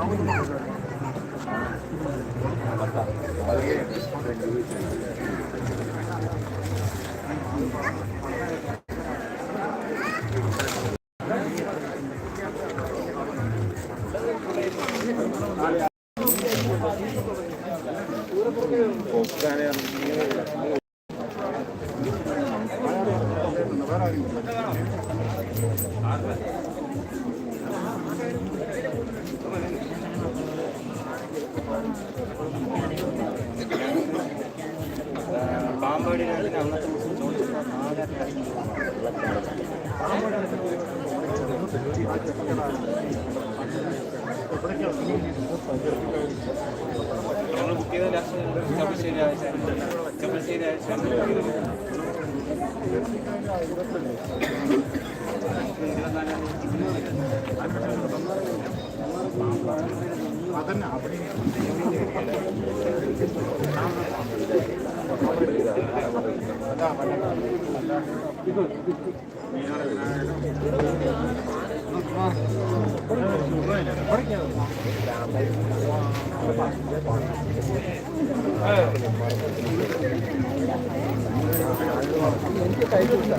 Gracias. Pampady രാജിന് അന്നത്തെ ദിവസം ചോദിച്ചു നമ്മൾ ബുക്ക് ചെയ്ത ലാസ്റ്റ് ചപ്പശ്ശേരി ആഴ്ച ചപ്പശ്ശേരി ആഴ്ച എനിക്ക് കൈ കൊടുത്താ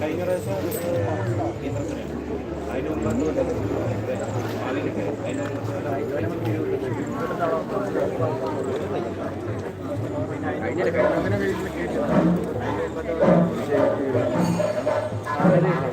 കഴിഞ്ഞ പ്രാവശ്യം കേന്ദ്രത്തിലാണ് അതിന് മുമ്പ് അതിന് കഴിഞ്ഞ കഴിഞ്ഞ